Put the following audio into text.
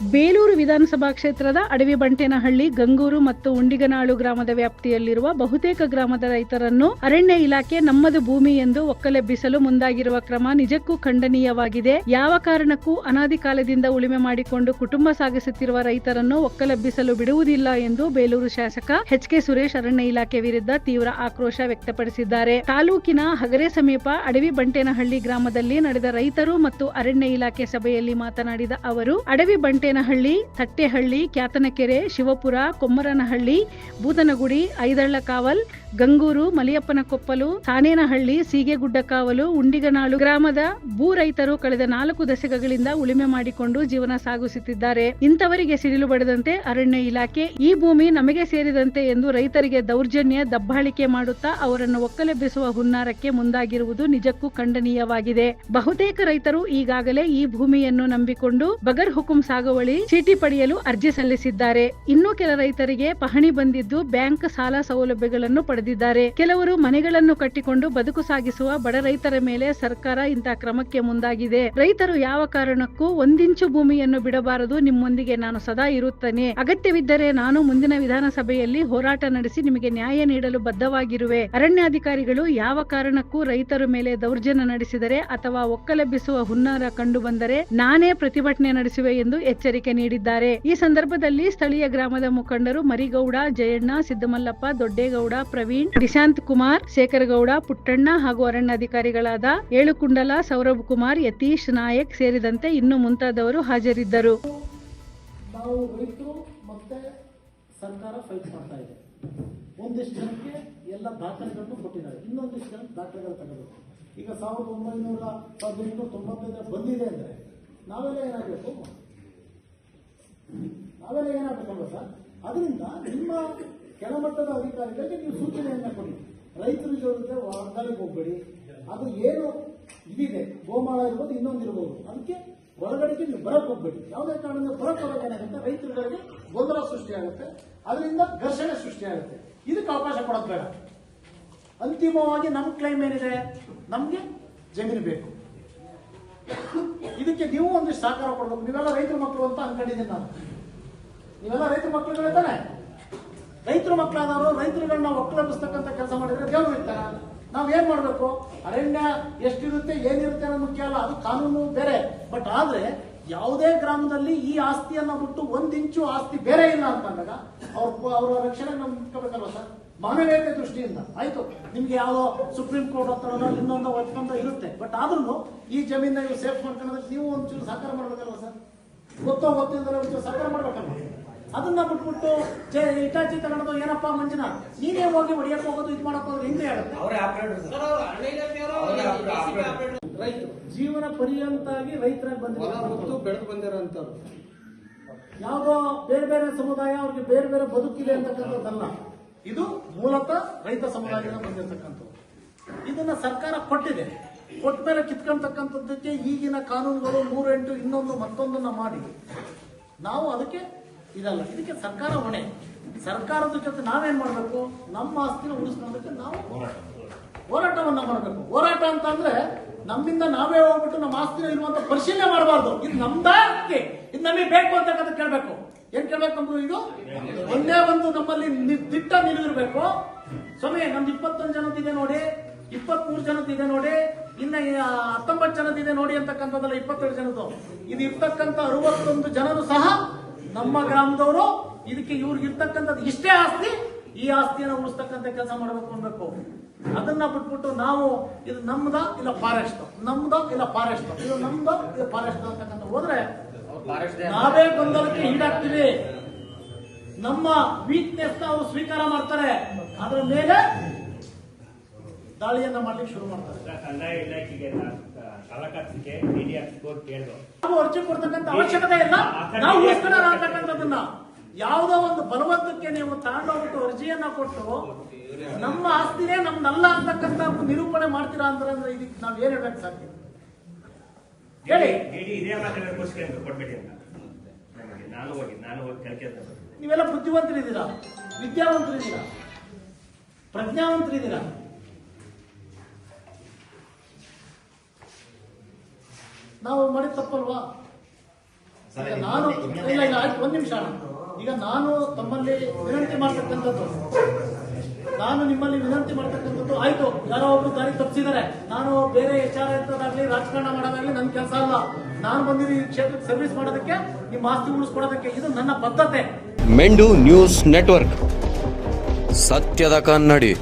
ಬೇಲೂರು ವಿಧಾನಸಭಾ ಕ್ಷೇತ್ರದ ಅಡವಿ ಬಂಟೇನಹಳ್ಳಿ, ಗಂಗೂರು ಮತ್ತು ಉಂಡಿಗನಾಳು ಗ್ರಾಮದ ವ್ಯಾಪ್ತಿಯಲ್ಲಿರುವ ಬಹುತೇಕ ಗ್ರಾಮದ ರೈತರನ್ನು ಅರಣ್ಯ ಇಲಾಖೆ ನಮ್ಮದು ಭೂಮಿ ಎಂದು ಒಕ್ಕಲೆಬ್ಬಿಸಲು ಮುಂದಾಗಿರುವ ಕ್ರಮ ನಿಜಕ್ಕೂ ಖಂಡನೀಯವಾಗಿದೆ. ಯಾವ ಕಾರಣಕ್ಕೂ ಅನಾದಿ ಕಾಲದಿಂದ ಉಳಿಮೆ ಮಾಡಿಕೊಂಡು ಕುಟುಂಬ ಸಾಗಿಸುತ್ತಿರುವ ರೈತರನ್ನು ಒಕ್ಕಲೆಬ್ಬಿಸಲು ಬಿಡುವುದಿಲ್ಲ ಎಂದು ಬೇಲೂರು ಶಾಸಕ ಎಚ್ ಕೆ ಸುರೇಶ್ ಅರಣ್ಯ ಇಲಾಖೆ ವಿರುದ್ಧ ತೀವ್ರ ಆಕ್ರೋಶ ವ್ಯಕ್ತಪಡಿಸಿದ್ದಾರೆ. ತಾಲೂಕಿನ ಹಗರೆ ಸಮೀಪ ಅಡವಿ ಬಂಟೇನಹಳ್ಳಿ ಗ್ರಾಮದಲ್ಲಿ ನಡೆದ ರೈತರು ಮತ್ತು ಅರಣ್ಯ ಇಲಾಖೆ ಸಭೆಯಲ್ಲಿ ಮಾತನಾಡಿದ ಅವರು, ಅಡವಿ ಬಂಟೇನಹಳ್ಳಿ ತಟ್ಟೆಹಳ್ಳಿ, ಕ್ಯಾತನಕೆರೆ, ಶಿವಪುರ, ಕೊಮ್ಮರನಹಳ್ಳಿ, ಬೂದನಗುಡಿ ಐದಳ್ಳ ಕಾವಲ್ ಗಂಗೂರು, ಮಲಿಯಪ್ಪನಕೊಪ್ಪಲು ಸಾನೇನಹಳ್ಳಿ ಸೀಗೆಗುಡ್ಡ ಕಾವಲು ಉಂಡಿಗನಾಳು ಗ್ರಾಮದ ಭೂ ರೈತರು ಕಳೆದ ನಾಲ್ಕು ದಶಕಗಳಿಂದ ಉಳುಮೆ ಮಾಡಿಕೊಂಡು ಜೀವನ ಸಾಗಿಸುತ್ತಿದ್ದಾರೆ. ಇಂಥವರಿಗೆ ಸಿಡಿಲು ಬಡದಂತೆ ಅರಣ್ಯ ಇಲಾಖೆ ಈ ಭೂಮಿ ನಮಗೆ ಸೇರಿದಂತೆ ಎಂದು ರೈತರಿಗೆ ದೌರ್ಜನ್ಯ, ದಬ್ಬಾಳಿಕೆ ಮಾಡುತ್ತಾ ಅವರನ್ನು ಒಕ್ಕಲೆಬ್ಬಿಸುವ ಹುನ್ನಾರಕ್ಕೆ ಮುಂದಾಗಿರುವುದು ನಿಜಕ್ಕೂ ಖಂಡನೀಯವಾಗಿದೆ. ಬಹುತೇಕ ರೈತರು ಈಗಾಗಲೇ ಈ ಭೂಮಿಯನ್ನು ನಂಬಿಕೊಂಡು ಬಗರ್ ಹುಕುಂ ಸಾಗುವಳಿ ಚೀಟಿ ಪಡೆಯಲು ಅರ್ಜಿ ಸಲ್ಲಿಸಿದ್ದಾರೆ. ಇನ್ನು ಕೆಲ ರೈತರಿಗೆ ಪಹಣಿ ಬಂದಿದ್ದು ಬ್ಯಾಂಕ್ ಸಾಲ ಸೌಲಭ್ಯಗಳನ್ನು ಪಡೆದಿದ್ದಾರೆ. ಕೆಲವರು ಮನೆಗಳನ್ನು ಕಟ್ಟಿಕೊಂಡು ಬದುಕು ಸಾಗಿಸುವ ಬಡ ರೈತರ ಮೇಲೆ ಸರ್ಕಾರ ಇಂತಹ ಕ್ರಮಕ್ಕೆ ಮುಂದಾಗಿದೆ. ರೈತರು ಯಾವ ಕಾರಣಕ್ಕೂ ಒಂದಿಂಚು ಭೂಮಿಯನ್ನು ಬಿಡಬಾರದು. ನಿಮ್ಮೊಂದಿಗೆ ನಾನು ಸದಾ ಇರುತ್ತೇನೆ. ಅಗತ್ಯವಿದ್ದರೆ ನಾನು ಮುಂದಿನ ವಿಧಾನಸಭೆಯಲ್ಲಿ ಹೋರಾಟ ನಡೆಸಿ ನಿಮಗೆ ನ್ಯಾಯ ನೀಡಲು ಬದ್ಧವಾಗಿರುವೆ. ಅರಣ್ಯಾಧಿಕಾರಿಗಳು ಯಾವ ಕಾರಣಕ್ಕೂ ರೈತರ ಮೇಲೆ ದೌರ್ಜನ್ಯ ನಡೆಸಿದರೆ ಅಥವಾ ಒಕ್ಕಲೆಬ್ಬಿಸುವ ಹುನ್ನಾರ ಕಂಡು ಬಂದರೆ ನಾನೇ ಪ್ರತಿಭಟನೆ ನಡೆಸುವೆ ಎಂದು ಎಚ್ಚರಿಕೆ ನೀಡಿದ್ದಾರೆ. ಈ ಸಂದರ್ಭದಲ್ಲಿ ಸ್ಥಳೀಯ ಗ್ರಾಮದ ಮುಖಂಡರು ಮರಿಗೌಡ, ಜಯಣ್ಣ, ಸಿದ್ದಮಲ್ಲಪ್ಪ, ದೊಡ್ಡೇಗೌಡ, ಪ್ರವೀಣ್, ನಿಶಾಂತ್ ಕುಮಾರ್, ಶೇಖರಗೌಡ, ಪುಟ್ಟಣ್ಣ ಹಾಗೂ ಅರಣ್ಯಾಧಿಕಾರಿಗಳಾದ ಏಳುಕುಂಡಲ, ಸೌರಭ್ ಕುಮಾರ್, ಯತೀಶ್ ನಾಯಕ್ ಸೇರಿದಂತೆ ಇನ್ನು ಮುಂತಾದವರು ಹಾಜರಿದ್ದರು. ಸರ್ಕಾರ ಇದೆ. ಒಂದಿಷ್ಟು ಜನಕ್ಕೆ ಎಲ್ಲ ದಾಖಲೆಗಳನ್ನು ಕೊಟ್ಟಿದ್ದಾರೆ. ಇನ್ನೊಂದಿಷ್ಟು ಜನಕ್ಕೆ ದಾಖಲೆಗಳು ತಗೋಬೇಕು ಈಗ ಸಾವಿರದ ಒಂಬೈನೂರ ಎಂಟುನೂರ ತೊಂಬತ್ತೈದರ ಬಂದಿದೆ ಅಂದ್ರೆ ನಾವೆಲ್ಲ ಏನಾಗಬೇಕು? ನಾವೆಲ್ಲ ಏನಾಗಬೇಕಲ್ವ ಸರ್, ಅದರಿಂದ ನಿಮ್ಮ ಕೆಳಮಟ್ಟದ ಅಧಿಕಾರಿಗಳಿಗೆ ನೀವು ಸೂಚನೆಯನ್ನು ಕೊಡಿ. ರೈತರ ಜೊತೆ ವಾಗ್ದಾಳಿಗೆ ಹೋಗ್ಬೇಡಿ. ಅದು ಏನು ಇದಿದೆ, ಗೋಮಾಳ ಇರ್ಬೋದು, ಇನ್ನೊಂದು ಇರ್ಬೋದು, ಅದಕ್ಕೆ ಹೊರಗಡೆಗೆ ನೀವು ಬರಕ್ ಹೋಗ್ಬೇಡಿ. ಯಾವುದೇ ಕಾರಣದಿಂದ ಬರಕ್ ಹೋದಾಗ ಏನಾಗುತ್ತೆ? ರೈತರುಗಳಿಗೆ ಗೊಂದಲ ಸೃಷ್ಟಿಯಾಗುತ್ತೆ. ಅದರಿಂದ ಘರ್ಷಣೆ ಸೃಷ್ಟಿಯಾಗುತ್ತೆ. ಇದಕ್ಕೆ ಅವಕಾಶ ಕೊಡೋದು ಬೇಡ. ಅಂತಿಮವಾಗಿ ನಮ್ಮ ಕ್ಲೈಮ್ ಏನಿದೆ? ನಮಗೆ ಜಮೀನು ಬೇಕು. ಇದಕ್ಕೆ ನೀವು ಒಂದಿಷ್ಟು ಸಹಕಾರ ಕೊಡಬೇಕು. ನೀವೆಲ್ಲ ರೈತರ ಮಕ್ಕಳು ಅಂತ ಅನ್ಕೊಂಡಿದ್ದೀನಿ ನಾನು. ನೀವೆಲ್ಲ ರೈತರ ಮಕ್ಕಳುಗಳೇ ತಾನೆ ರೈತರ ಮಕ್ಕಳಾದವರು ರೈತರುಗಳನ್ನ ಒಕ್ಕಲಂಬಿಸ್ತಕ್ಕಂಥ ಕೆಲಸ ಮಾಡಿದ್ರೆ ದೇವರು ಇರ್ತಾರೆ ನಾವು ಏನ್ ಮಾಡ್ಬೇಕು? ಅರಣ್ಯ ಎಷ್ಟಿರುತ್ತೆ, ಏನಿರುತ್ತೆ ಅನ್ನೋದು ಮುಖ್ಯ ಅಲ್ಲ. ಅದು ಕಾನೂನು ಬೇರೆ. ಬಟ್ ಆದ್ರೆ ಯಾವುದೇ ಗ್ರಾಮದಲ್ಲಿ ಈ ಆಸ್ತಿಯನ್ನ ಬಿಟ್ಟು ಒಂದ್ ಇಂಚು ಆಸ್ತಿ ಬೇರೆ ಇಲ್ಲ ಅಂತಂದಾಗ ಅವ್ರ ಅವರ ರಕ್ಷಣೆ ನಿಂತ್ಕೋಬೇಕಲ್ವ ಸರ್? ಮಾನವೀಯತೆ ದೃಷ್ಟಿಯಿಂದ ಆಯ್ತು ನಿಮ್ಗೆ ಯಾವುದೋ ಸುಪ್ರೀಂ ಕೋರ್ಟ್ ಹತ್ರ ಇನ್ನೊಂದು ಒಪ್ಪಂದ ಇರುತ್ತೆ. ಬಟ್ ಆದ್ರೂ ಈ ಜಮೀನ ನೀವು ಸೇಫ್ ಮಾಡ್ಕೊಳ್ಳೋದಕ್ಕೆ ನೀವು ಒಂಚೂರು ಸಹಕಾರ ಮಾಡ್ಬೇಕಲ್ವ ಸರ್? ಗೊತ್ತೋ ಗೊತ್ತಿಲ್ಲದ್ರೆ ಒಂಚೂರು ಸಹಕಾರ ಮಾಡ್ಬೇಕಲ್ವ? ಅದನ್ನ ಬಿಟ್ಬಿಟ್ಟು ಜೆ ಇಟಾಚಿ ತಗೊಂಡು ಏನಪ್ಪ ಮಂಜಿನ? ನೀನೇ ಹೋಗಿ ಹೊಡಿಯಕ್ ಹೋಗೋದು ಇದು ಮಾಡಪ್ಪ ಹೋಗೋದು ಹಿಂದೆ ಆಗುತ್ತೆ ಅವರೇ ಆಪರೇಟರ್ ಸರ್ ಅವರೇ ಆಪರೇಟರ್ ರೈತ ಜೀವನ ಪರ್ಯಂತಾಗಿ ರೈತರಾಗಿ ಬಂದಿರೋ ಬೆಳೆದು ಬಂದಿರೋಂಥವ್ರು. ಯಾವುದೋ ಬೇರೆ ಬೇರೆ ಸಮುದಾಯ ಅವ್ರಿಗೆ ಬೇರೆ ಬೇರೆ ಬದುಕಿದೆ ಅಂತಕ್ಕಂಥದ್ದಲ್ಲ. ಇದು ಮೂಲತಃ ರೈತ ಸಮುದಾಯದಿಂದ ಬಂದಿರತಕ್ಕಂಥದ್ದು. ಇದನ್ನ ಸರ್ಕಾರ ಕೊಟ್ಟಿದೆ. ಕೊಟ್ಟ ಮೇಲೆ ಕಿತ್ಕೊಂತಕ್ಕಂಥದ್ದಕ್ಕೆ ಈಗಿನ ಕಾನೂನುಗಳು ನೂರೆಂಟು ಇನ್ನೊಂದು ಮತ್ತೊಂದನ್ನ ಮಾಡಿ. ನಾವು ಅದಕ್ಕೆ ಇದಲ್ಲ, ಇದಕ್ಕೆ ಸರ್ಕಾರ ಹೊಣೆ. ಸರ್ಕಾರದ ಜೊತೆ ನಾವೇನ್ ಮಾಡಬೇಕು? ನಮ್ಮ ಆಸ್ತಿನ ಉಳಿಸ್ಕೊಳ್ಳೋದಕ್ಕೆ ನಾವು ಹೋರಾಟವನ್ನ ಮಾಡಬೇಕು. ಹೋರಾಟ ಅಂತ ಅಂದ್ರೆ ನಮ್ಮಿಂದ ನಾವೇ ಹೋಗ್ಬಿಟ್ಟು ನಮ್ಮ ಆಸ್ತಿನ ಇರುವಂತ ಪರಿಶೀಲನೆ ಮಾಡಬಾರ್ದು. ಇದು ನಮ್ದೇ ಇದು ನಮಗೆ ಬೇಕು ಅಂತಕ್ಕಂಥ ಕೇಳಬೇಕು. ಏನ್ ಕೇಳ್ಬೇಕಂದ್ರು ಇದು? ಒಂದೇ ಒಂದು ನಮ್ಮಲ್ಲಿ ದಿಟ್ಟ ನಿಲುವಿರ್ಬೇಕು. ಸ್ವಾಮಿ ನಮ್ದು ಇಪ್ಪತ್ತೊಂದು ಜನದಿದೆ ನೋಡಿ, ಇಪ್ಪತ್ಮೂರು ಜನದಿದೆ ನೋಡಿ, ಇನ್ನ ಹತ್ತೊಂಬತ್ತು ಜನದಿದೆ ನೋಡಿ ಅಂತಕ್ಕಂಥದ್ದಲ್ಲ ಇಪ್ಪತ್ತೆರಡು ಜನದ್ದು. ಇದು ಇರ್ತಕ್ಕಂಥ ಅರವತ್ತೊಂದು ಜನರು ಸಹ ನಮ್ಮ ಗ್ರಾಮದವರು, ಇದಕ್ಕೆ ಇವ್ರಿಗೆ ಇರ್ತಕ್ಕಂಥದ್ದು ಇಷ್ಟೇ ಆಸ್ತಿ, ಈ ಆಸ್ತಿಯನ್ನು ಉಳಿಸ್ತಕ್ಕಂಥ ಕೆಲಸ ಮಾಡಬೇಕು ಅನ್ಬೇಕು ಅದನ್ನ ಬಿಟ್ಬಿಟ್ಟು ನಾವು, ಇದು ನಮ್ದ ಇಲ್ಲ ಫಾರೆಸ್ಟ್? ನಮ್ದ ಇಲ್ಲ ಫಾರೆಸ್ಟ್? ಇದು ನಮ್ದ ಇಲ್ಲ ಫಾರೆಸ್ಟ್ ಅಂತಕ್ಕಂಥ ಹೋದ್ರೆ ನಾವೇ ಗೊಂದಲಕ್ಕೆ ಈಡಾಗ್ತೀವಿ ನಮ್ಮ ವೀಕ್ನೆಸ್ ಅವರು ಸ್ವೀಕಾರ ಮಾಡ್ತಾರೆ ಅದರ ಮೇಲೆ ದಾಳಿಯನ್ನ ಮಾಡ್ಲಿಕ್ಕೆ ಶುರು ಮಾಡ್ತಾರೆ ಕಂದಾಯ ಇಲಾಖೆಗೆ ಕೋರ್ಟ್ ಕೇಳಿದ್ರು ನಾವು ಅರ್ಜಿ ಕೊಡ್ತಕ್ಕಂಥ ಅವಶ್ಯಕತೆ ಇಲ್ಲ ನಾವು ಅಂತಕ್ಕಂಥದ್ದನ್ನ ಯಾವುದೋ ಒಂದು ಬಲವಂತಕ್ಕೆ ನೀವು ತಗೊಂಡೋಗ್ಬಿಟ್ಟು ಅರ್ಜಿಯನ್ನ ಕೊಟ್ಟು ನಮ್ಮ ಆಸ್ತಿನೇ ನಮ್ದಲ್ಲ ಅಂತಕ್ಕಂಥ ಒಂದು ನಿರೂಪಣೆ ಮಾಡ್ತೀರಾ ಅಂದ್ರೆ ಅಂದ್ರೆ ಇದಕ್ಕೆ ನಾವ್ ಏನ್ ಹೇಳ್ಬೇಕು ಸಾಧ್ಯ ಹೇಳಿ. ಡಿಡಿ ಇದೇ ಮಾತಾಡೋದಕ್ಕೋಸ್ಕರ ಅಂತ ಕೊಡ್ಬೇಡಿ ಅಂತ. ನನಗೆ ನಾನು ಹೋಗಿ ನಾನು ಹೋಗಿ ಕೆಲಸ ನೀವೆಲ್ಲ ಬುದ್ಧಿವಂತರಿದ್ದೀರಾ? ವಿದ್ಯಾವಂತರಿದ್ದೀರಾ? ಪ್ರಜ್ಞಾವಂತರಿದ್ದೀರಾ? ನಾವು ಮಾಡಿದ ತಪ್ಪಲ್ವಾ? ನಾನು ಇಲ್ಲ ಇಲ್ಲ ಆಯ್ತು ಒಂದ್ ನಿಮಿಷ ಈಗ ನಾನು ತಮ್ಮಲ್ಲಿ ವಿನಂತಿ ಮಾಡ್ತಕ್ಕಂಥದ್ದು. ನಾನು ನಿಮ್ಮಲ್ಲಿ ವಿನಂತಿ ಮಾಡ್ತಕ್ಕಂಥದ್ದು ಆಯ್ತು. ಯಾರೋ ಒಬ್ರು ದಾರಿ ತಪ್ಪಿಸಿದ್ದಾರೆ. ನಾನು ಬೇರೆ ವಿಚಾರ ಎಂತದಾಗ್ಲಿ ರಾಜಕಾರಣ ಮಾಡೋದಾಗ್ಲಿ ನನ್ನ ಕೆಲಸ ಅಲ್ಲ. ನಾನು ಬಂದಿದ್ದೀನಿ ಈ ಕ್ಷೇತ್ರಕ್ಕೆ ಸರ್ವಿಸ್ ಮಾಡೋದಕ್ಕೆ, ನಿಮ್ಮ ಆಸ್ತಿ ಉಳಿಸ್ಕೊಡೋದಕ್ಕೆ ಇದು ನನ್ನ ಬದ್ಧತೆ. ಮೆಂಡು ನ್ಯೂಸ್ ನೆಟ್ವರ್ಕ್. ಸತ್ಯದ ಕನ್ನಡಿ.